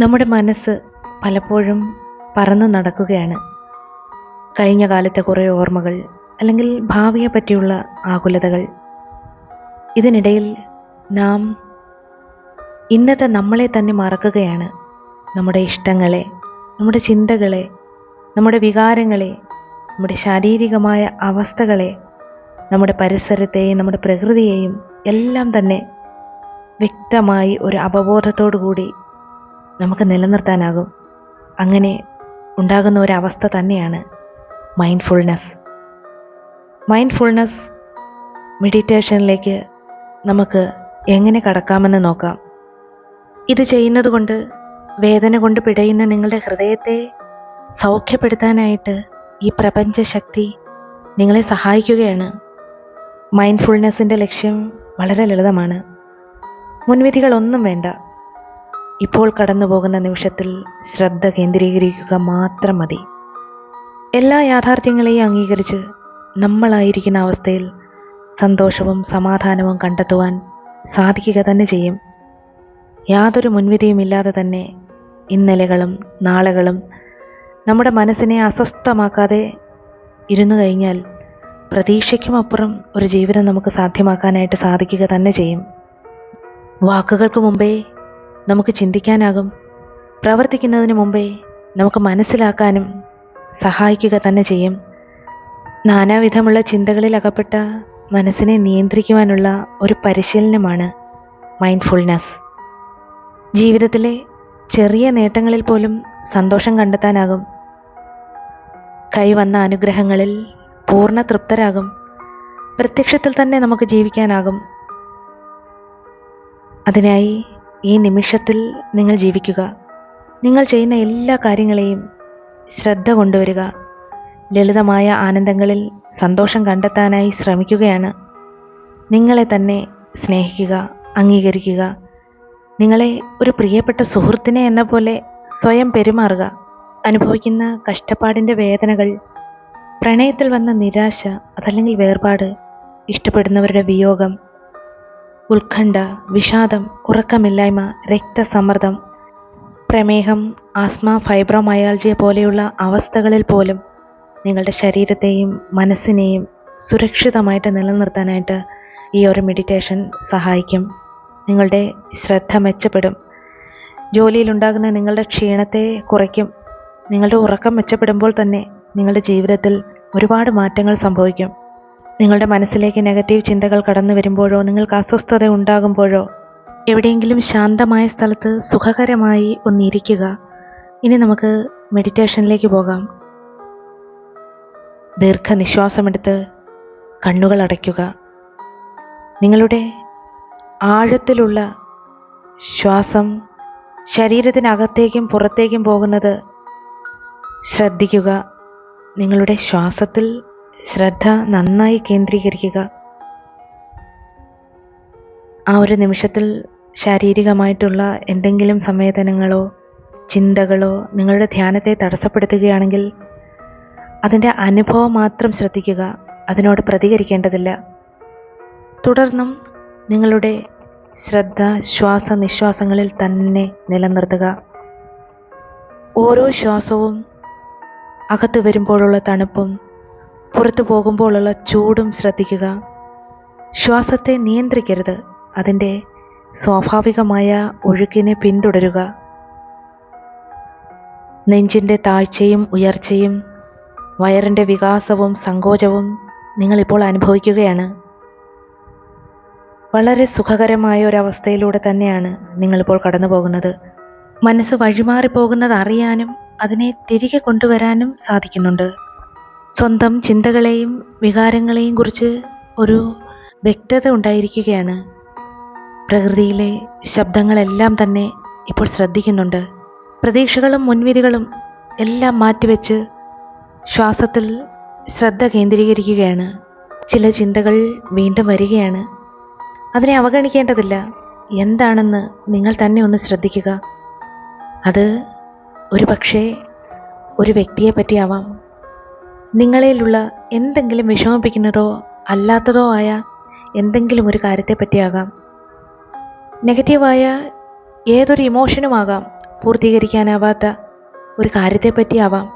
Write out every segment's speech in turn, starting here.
നമ്മുടെ മനസ്സ് പലപ്പോഴും പറന്നു നടക്കുകയാണ്. കഴിഞ്ഞ കാലത്തെ കുറേ ഓർമ്മകൾ അല്ലെങ്കിൽ ഭാവിയെ പറ്റിയുള്ള ആകുലതകൾ. ഇതിനിടയിൽ നാം ഇന്നത്തെ നമ്മളെ തന്നെ മറക്കുകയാണ്. നമ്മുടെ ഇഷ്ടങ്ങളെ നമ്മുടെ ചിന്തകളെ നമ്മുടെ വികാരങ്ങളെ നമ്മുടെ ശാരീരികമായ അവസ്ഥകളെ നമ്മുടെ പരിസരത്തെയും നമ്മുടെ പ്രകൃതിയെയും എല്ലാം തന്നെ വ്യക്തമായി ഒരു അവബോധത്തോടു കൂടി നമുക്ക് നിലനിർത്താനാകും. അങ്ങനെ ഉണ്ടാകുന്ന ഒരവസ്ഥ തന്നെയാണ് മൈൻഡ്ഫുൾനെസ് മൈൻഡ്ഫുൾനെസ് മെഡിറ്റേഷനിലേക്ക് നമുക്ക് എങ്ങനെ കടക്കാമെന്ന് നോക്കാം. ഇത് ചെയ്യുന്നത് കൊണ്ട് വേദന കൊണ്ട് പിടയുന്ന നിങ്ങളുടെ ഹൃദയത്തെ സൗഖ്യപ്പെടുത്താനായിട്ട് ഈ പ്രപഞ്ച ശക്തി നിങ്ങളെ സഹായിക്കുകയാണ്. മൈൻഡ്ഫുൾനെസ്സിന്റെ ലക്ഷ്യം വളരെ ലളിതമാണ്. മുൻവിധികളൊന്നും വേണ്ട. ഇപ്പോൾ കടന്നു പോകുന്ന നിമിഷത്തിൽ ശ്രദ്ധ കേന്ദ്രീകരിക്കുക മാത്രം മതി. എല്ലാ യാഥാർത്ഥ്യങ്ങളെയും അംഗീകരിച്ച് നമ്മളായിരിക്കുന്ന അവസ്ഥയിൽ സന്തോഷവും സമാധാനവും കണ്ടെത്തുവാൻ സാധിക്കുക തന്നെ ചെയ്യും. യാതൊരു മുൻവിധിയുമില്ലാതെ തന്നെ ഇന്നലകളും നാളുകളും നമ്മുടെ മനസ്സിനെ അസ്വസ്ഥമാക്കാതെ ഇരുന്നു കഴിഞ്ഞാൽ പ്രതീക്ഷയ്ക്കുമപ്പുറം ഒരു ജീവിതം നമുക്ക് സാധ്യമാക്കാനായിട്ട് സാധിക്കുക തന്നെ ചെയ്യും. വാക്കുകൾക്ക് മുമ്പേ നമുക്ക് ചിന്തിക്കാനാകും. പ്രവർത്തിക്കുന്നതിന് മുമ്പേ നമുക്ക് മനസ്സിലാക്കാനും സഹായിക്കുക തന്നെ ചെയ്യും. നാനാവിധമുള്ള ചിന്തകളിൽ അകപ്പെട്ട മനസ്സിനെ നിയന്ത്രിക്കുവാനുള്ള ഒരു പരിശീലനമാണ് മൈൻഡ്ഫുൾനെസ് ജീവിതത്തിലെ ചെറിയ നേട്ടങ്ങളിൽ പോലും സന്തോഷം കണ്ടെത്താനാകും. കൈവന്ന അനുഗ്രഹങ്ങളിൽ പൂർണ തൃപ്തരാകും. പ്രത്യക്ഷത്തിൽ തന്നെ നമുക്ക് ജീവിക്കാനാകും. അതിനായി ഈ നിമിഷത്തിൽ നിങ്ങൾ ജീവിക്കുക. നിങ്ങൾ ചെയ്യുന്ന എല്ലാ കാര്യങ്ങളെയും ശ്രദ്ധ കൊണ്ടുവരിക. ലളിതമായ ആനന്ദങ്ങളിൽ സന്തോഷം കണ്ടെത്താനായി ശ്രമിക്കുകയാണ്. നിങ്ങളെ തന്നെ സ്നേഹിക്കുക അംഗീകരിക്കുക. നിങ്ങളെ ഒരു പ്രിയപ്പെട്ട സുഹൃത്തിനെ എന്ന പോലെ സ്വയം പെരുമാറുക. അനുഭവിക്കുന്ന കഷ്ടപ്പാടിന്റെ വേദനകൾ പ്രണയത്തിൽ വന്ന നിരാശ അതല്ലെങ്കിൽ വേർപാട് ഇഷ്ടപ്പെടുന്നവരുടെ വിയോഗം ഉത്കണ്ഠ വിഷാദം ഉറക്കമില്ലായ്മ രക്തസമ്മർദ്ദം പ്രമേഹം ആസ്മ ഫൈബ്രോമയാൾജിയ പോലെയുള്ള അവസ്ഥകളിൽ പോലും നിങ്ങളുടെ ശരീരത്തെയും മനസ്സിനെയും സുരക്ഷിതമായിട്ട് നിലനിർത്താനായിട്ട് ഈ ഒരു മെഡിറ്റേഷൻ സഹായിക്കും. നിങ്ങളുടെ ശ്രദ്ധ മെച്ചപ്പെടും. ജോലിയിലുണ്ടാകുന്ന നിങ്ങളുടെ ക്ഷീണത്തെ കുറയ്ക്കും. നിങ്ങളുടെ ഉറക്കം മെച്ചപ്പെടുമ്പോൾ തന്നെ നിങ്ങളുടെ ജീവിതത്തിൽ ഒരുപാട് മാറ്റങ്ങൾ സംഭവിക്കും. നിങ്ങളുടെ മനസ്സിലേക്ക് നെഗറ്റീവ് ചിന്തകൾ കടന്നു വരുമ്പോഴോ നിങ്ങൾക്ക് അസ്വസ്ഥത ഉണ്ടാകുമ്പോഴോ എവിടെയെങ്കിലും ശാന്തമായ സ്ഥലത്ത് സുഖകരമായി ഒന്നിരിക്കുക. ഇനി നമുക്ക് മെഡിറ്റേഷനിലേക്ക് പോകാം. ദീർഘനിശ്വാസമെടുത്ത് കണ്ണുകൾ അടയ്ക്കുക. നിങ്ങളുടെ ആഴത്തിലുള്ള ശ്വാസം ശരീരത്തിനകത്തേക്കും പുറത്തേക്കും പോകുന്നത് ശ്രദ്ധിക്കുക. നിങ്ങളുടെ ശ്വാസത്തിൽ ശ്രദ്ധ നന്നായി കേന്ദ്രീകരിക്കുക. ആ ഒരു നിമിഷത്തിൽ ശാരീരികമായിട്ടുള്ള എന്തെങ്കിലും സംവേദനങ്ങളോ ചിന്തകളോ നിങ്ങളുടെ ധ്യാനത്തെ തടസ്സപ്പെടുത്തുകയാണെങ്കിൽ അതിന്റെ അനുഭവം മാത്രം ശ്രദ്ധിക്കുക. അതിനോട് പ്രതികരിക്കേണ്ടതില്ല. തുടർന്നും നിങ്ങളുടെ ശ്രദ്ധ ശ്വാസ നിശ്വാസങ്ങളിൽ തന്നെ നിലനിർത്തുക. ഓരോ ശ്വാസവും അകത്ത് വരുമ്പോഴുള്ള തണുപ്പും പുറത്തു പോകുമ്പോഴുള്ള ചൂടും ശ്രദ്ധിക്കുക. ശ്വാസത്തെ നിയന്ത്രിക്കരുത്. അതിന്റെ സ്വാഭാവികമായ ഒഴുക്കിനെ പിന്തുടരുക. നെഞ്ചിന്റെ താഴ്ചയും ഉയർച്ചയും വയറിന്റെ വികാസവും സങ്കോചവും നിങ്ങളിപ്പോൾ അനുഭവിക്കുകയാണ്. വളരെ സുഖകരമായ ഒരവസ്ഥയിലൂടെ തന്നെയാണ് നിങ്ങളിപ്പോൾ കടന്നു പോകുന്നത് മനസ്സ് വഴിമാറിപ്പോകുന്നത് അറിയാനും അതിനെ തിരികെ കൊണ്ടുവരാനും സാധിക്കുന്നുണ്ട്. സ്വന്തം ചിന്തകളെയും വികാരങ്ങളെയും കുറിച്ച് ഒരു വ്യക്തത ഉണ്ടായിരിക്കുകയാണ്. പ്രകൃതിയിലെ ശബ്ദങ്ങളെല്ലാം തന്നെ ഇപ്പോൾ ശ്രദ്ധിക്കുന്നുണ്ട്. പ്രതീക്ഷകളും മുൻവിധികളും എല്ലാം മാറ്റിവെച്ച് ശ്വാസത്തിൽ ശ്രദ്ധ കേന്ദ്രീകരിക്കുകയാണ്. ചില ചിന്തകൾ വീണ്ടും വരികയാണ്. അതിനെ അവഗണിക്കേണ്ടതില്ല. എന്താണെന്ന് നിങ്ങൾ തന്നെ ഒന്ന് ശ്രദ്ധിക്കുക. അത് ഒരു പക്ഷേ ഒരു വ്യക്തിയെ പറ്റിയാവാം നിങ്ങളിലുള്ള എന്തെങ്കിലും വിഷമിപ്പിക്കുന്നതോ അല്ലാത്തതോ ആയ എന്തെങ്കിലും ഒരു കാര്യത്തെ പറ്റിയാകാം നെഗറ്റീവായ ഏതൊരു ഇമോഷനുമാകാം പൂർത്തീകരിക്കാനാവാത്ത ഒരു കാര്യത്തെ പറ്റിയാവാം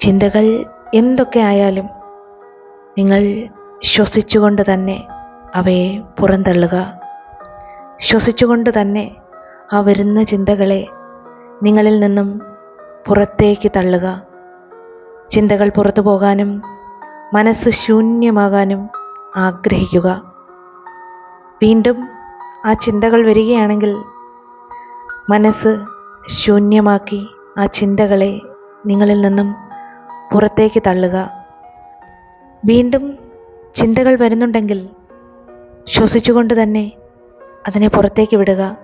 ചിന്തകൾ എന്തൊക്കെ ആയാലും നിങ്ങൾ ശ്വസിച്ചുകൊണ്ട് തന്നെ അവയെ പുറന്തള്ളുക. ശ്വസിച്ചുകൊണ്ട് തന്നെ ആ വരുന്ന ചിന്തകളെ നിങ്ങളിൽ നിന്നും പുറത്തേക്ക് തള്ളുക. ചിന്തകൾ പുറത്തു പോകാനും മനസ്സ് ശൂന്യമാകാനും ആഗ്രഹിക്കുക. വീണ്ടും ആ ചിന്തകൾ വരികയാണെങ്കിൽ മനസ്സ് ശൂന്യമാക്കി ആ ചിന്തകളെ നിങ്ങളിൽ നിന്നും പുറത്തേക്ക് തള്ളുക. വീണ്ടും ചിന്തകൾ വരുന്നുണ്ടെങ്കിൽ ശ്വസിച്ചുകൊണ്ട് തന്നെ അതിനെ പുറത്തേക്ക് വിടുക.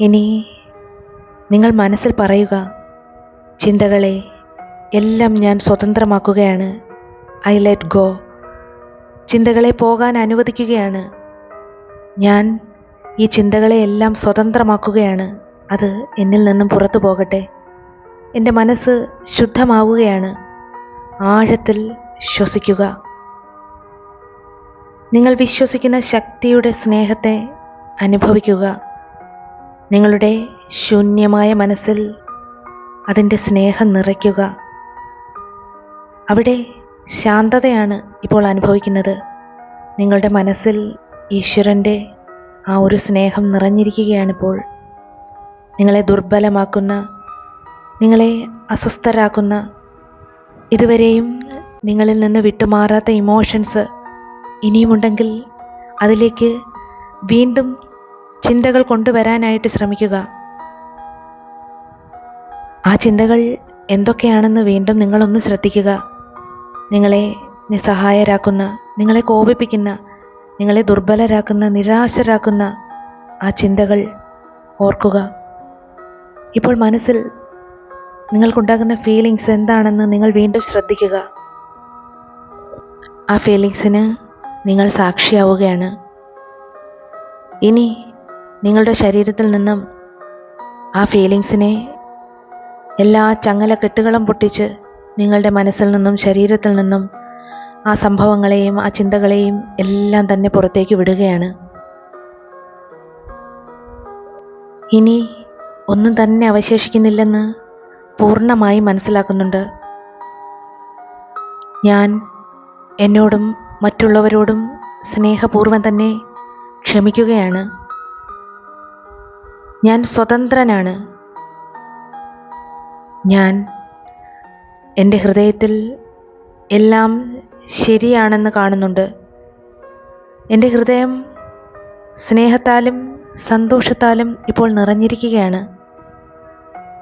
ഇനി നിങ്ങൾ മനസ്സിൽ പറയുക ചിന്തകളെ എല്ലാം ഞാൻ സ്വതന്ത്രമാക്കുകയാണ്. ഐ ലെറ്റ് ഗോ ചിന്തകളെ പോകാൻ അനുവദിക്കുകയാണ്. ഞാൻ ഈ ചിന്തകളെ എല്ലാം സ്വതന്ത്രമാക്കുകയാണ്. അത് എന്നിൽ നിന്നും പുറത്തു പോകട്ടെ. എന്റെ മനസ്സ് ശുദ്ധമാവുകയാണ്. ആഴത്തിൽ ശ്വസിക്കുക. നിങ്ങൾ വിശ്വസിക്കുന്ന ശക്തിയുടെ സ്നേഹത്തെ അനുഭവിക്കുക. നിങ്ങളുടെ ശൂന്യമായ മനസ്സിൽ അതിന്റെ സ്നേഹം നിറയ്ക്കുക. അവിടെ ശാന്തതയാണ് ഇപ്പോൾ അനുഭവിക്കുന്നത്. നിങ്ങളുടെ മനസ്സിൽ ഈശ്വരന്റെ ആ ഒരു സ്നേഹം നിറഞ്ഞിരിക്കുകയാണിപ്പോൾ. നിങ്ങളെ ദുർബലമാക്കുന്ന നിങ്ങളെ അസ്വസ്ഥരാക്കുന്ന ഇതുവരെയും നിങ്ങളിൽ നിന്ന് വിട്ടുമാറാത്ത ഇമോഷൻസ് ഇനിയുമുണ്ടെങ്കിൽ അതിലേക്ക് വീണ്ടും ചിന്തകൾ കൊണ്ടുവരാനായിട്ട് ശ്രമിക്കുക. ആ ചിന്തകൾ എന്തൊക്കെയാണെന്ന് വീണ്ടും നിങ്ങളൊന്ന് ശ്രദ്ധിക്കുക. നിങ്ങളെ നിസ്സഹായരാക്കുന്ന നിങ്ങളെ കോപിപ്പിക്കുന്ന നിങ്ങളെ ദുർബലരാക്കുന്ന നിരാശരാക്കുന്ന ആ ചിന്തകൾ ഓർക്കുക. ഇപ്പോൾ മനസ്സിൽ നിങ്ങൾക്കുണ്ടാകുന്ന ഫീലിങ്സ് എന്താണെന്ന് നിങ്ങൾ വീണ്ടും ശ്രദ്ധിക്കുക. ആ ഫീലിങ്സിന് നിങ്ങൾ സാക്ഷിയാവുകയാണ്. ഇനി നിങ്ങളുടെ ശരീരത്തിൽ നിന്നും ആ ഫീലിങ്സിനെ എല്ലാ ചങ്ങലക്കെട്ടുകളും പൊട്ടിച്ച് നിങ്ങളുടെ മനസ്സിൽ നിന്നും ശരീരത്തിൽ നിന്നും ആ സംഭവങ്ങളെയും ആ ചിന്തകളെയും എല്ലാം തന്നെ പുറത്തേക്ക് വിടുകയാണ്. ഇനി ഒന്നും തന്നെ അവശേഷിക്കുന്നില്ലെന്ന് പൂർണമായി മനസ്സിലാക്കുന്നുണ്ട്. ഞാൻ എന്നോടും മറ്റുള്ളവരോടും സ്നേഹപൂർവം തന്നെ ക്ഷമിക്കുകയാണ്. ഞാൻ സ്വതന്ത്രനാണ്. ഞാൻ എന്റെ ഹൃദയത്തിൽ എല്ലാം ശരിയാണെന്ന് കാണുന്നുണ്ട്. എന്റെ ഹൃദയം സ്നേഹത്താലും സന്തോഷത്താലും ഇപ്പോൾ നിറഞ്ഞിരിക്കുകയാണ്.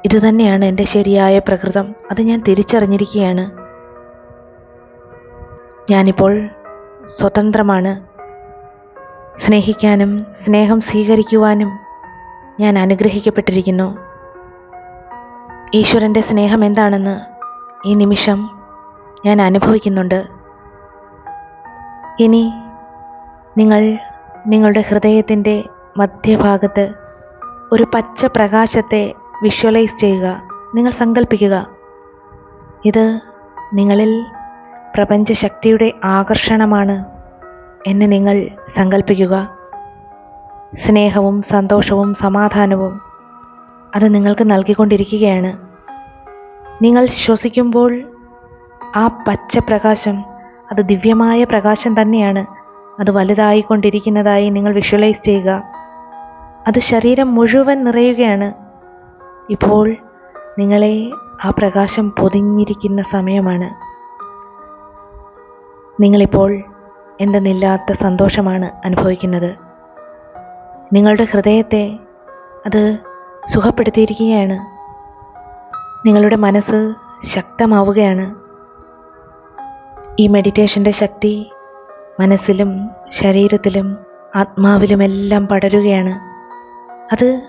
ഇതുതന്നെയാണ് എന്റെ ശരിയായ പ്രകൃതം. അത് ഞാൻ തിരിച്ചറിഞ്ഞിരിക്കുകയാണ്. ഞാനിപ്പോൾ സ്വതന്ത്രമാണ്. സ്നേഹിക്കാനും സ്നേഹം സ്വീകരിക്കുവാനും ഞാൻ അനുഗ്രഹിക്കപ്പെട്ടിരിക്കുന്നു. ഈശ്വരന്റെ സ്നേഹം എന്താണെന്ന് ഈ നിമിഷം ഞാൻ അനുഭവിക്കുന്നുണ്ട്. ഇനി നിങ്ങൾ നിങ്ങളുടെ ഹൃദയത്തിന്റെ മധ്യഭാഗത്ത് ഒരു പച്ച പ്രകാശത്തെ വിഷ്വലൈസ് ചെയ്യുക. നിങ്ങൾ സങ്കല്പിക്കുക ഇത് നിങ്ങളിൽ പ്രപഞ്ചശക്തിയുടെ ആകർഷണമാണ് എന്ന് നിങ്ങൾ സങ്കല്പിക്കുക സ്നേഹവും സന്തോഷവും സമാധാനവും അത് നിങ്ങൾക്ക് നൽകിക്കൊണ്ടിരിക്കുകയാണ്. നിങ്ങൾ ശ്വസിക്കുമ്പോൾ ആ പച്ച പ്രകാശം അത് ദിവ്യമായ പ്രകാശം തന്നെയാണ്. അത് വലുതായിക്കൊണ്ടിരിക്കുന്നതായി നിങ്ങൾ വിഷ്വലൈസ് ചെയ്യുക. അത് ശരീരം മുഴുവൻ നിറയുകയാണ്. ഇപ്പോൾ നിങ്ങളെ ആ പ്രകാശം പൊതിഞ്ഞിരിക്കുന്ന സമയമാണ്. നിങ്ങളിപ്പോൾ എന്തെന്നില്ലാത്ത സന്തോഷമാണ് അനുഭവിക്കുന്നത്. നിങ്ങളുടെ ഹൃദയത്തെ അത് സുഖപ്പെടുത്തിയിരിക്കുകയാണ്. നിങ്ങളുടെ മനസ്സ് ശക്തമാവുകയാണ്. ഈ മെഡിറ്റേഷന്റെ ശക്തി മനസ്സിലും ശരീരത്തിലും ആത്മാവിലുമെല്ലാം പടരുകയാണ്. അത്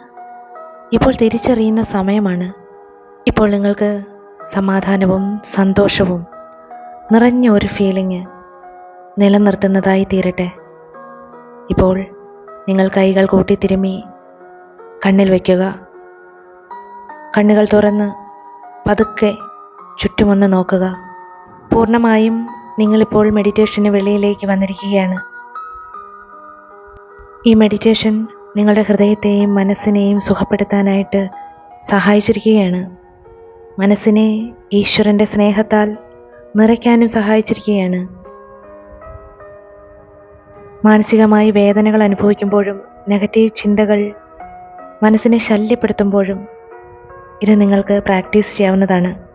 ഇപ്പോൾ തിരിച്ചറിയുന്ന സമയമാണ്. ഇപ്പോൾ നിങ്ങൾക്ക് സമാധാനവും സന്തോഷവും നിറഞ്ഞ ഒരു ഫീലിംഗ് നിലനിർത്തുന്നതായി തീരട്ടെ. ഇപ്പോൾ നിങ്ങൾ കൈകൾ കൂട്ടി തിരുമ്മി കണ്ണിൽ വയ്ക്കുക കണ്ണുകൾ തുറന്ന് പതുക്കെ ചുറ്റുമൊന്ന് നോക്കുക. പൂർണമായും നിങ്ങളിപ്പോൾ മെഡിറ്റേഷന് വെളിയിലേക്ക് വന്നിരിക്കുകയാണ്. ഈ മെഡിറ്റേഷൻ നിങ്ങളുടെ ഹൃദയത്തെയും മനസ്സിനെയും സുഖപ്പെടുത്താനായിട്ട് സഹായിച്ചിരിക്കുകയാണ്. മനസ്സിനെ ഈശ്വരന്റെ സ്നേഹത്താൽ നിറയ്ക്കാനും സഹായിച്ചിരിക്കുകയാണ്. മാനസികമായി വേദനകൾ അനുഭവിക്കുമ്പോഴും നെഗറ്റീവ് ചിന്തകൾ മനസ്സിനെ ശല്യപ്പെടുത്തുമ്പോഴും ഇത് നിങ്ങൾക്ക് പ്രാക്ടീസ് ചെയ്യാവുന്നതാണ്.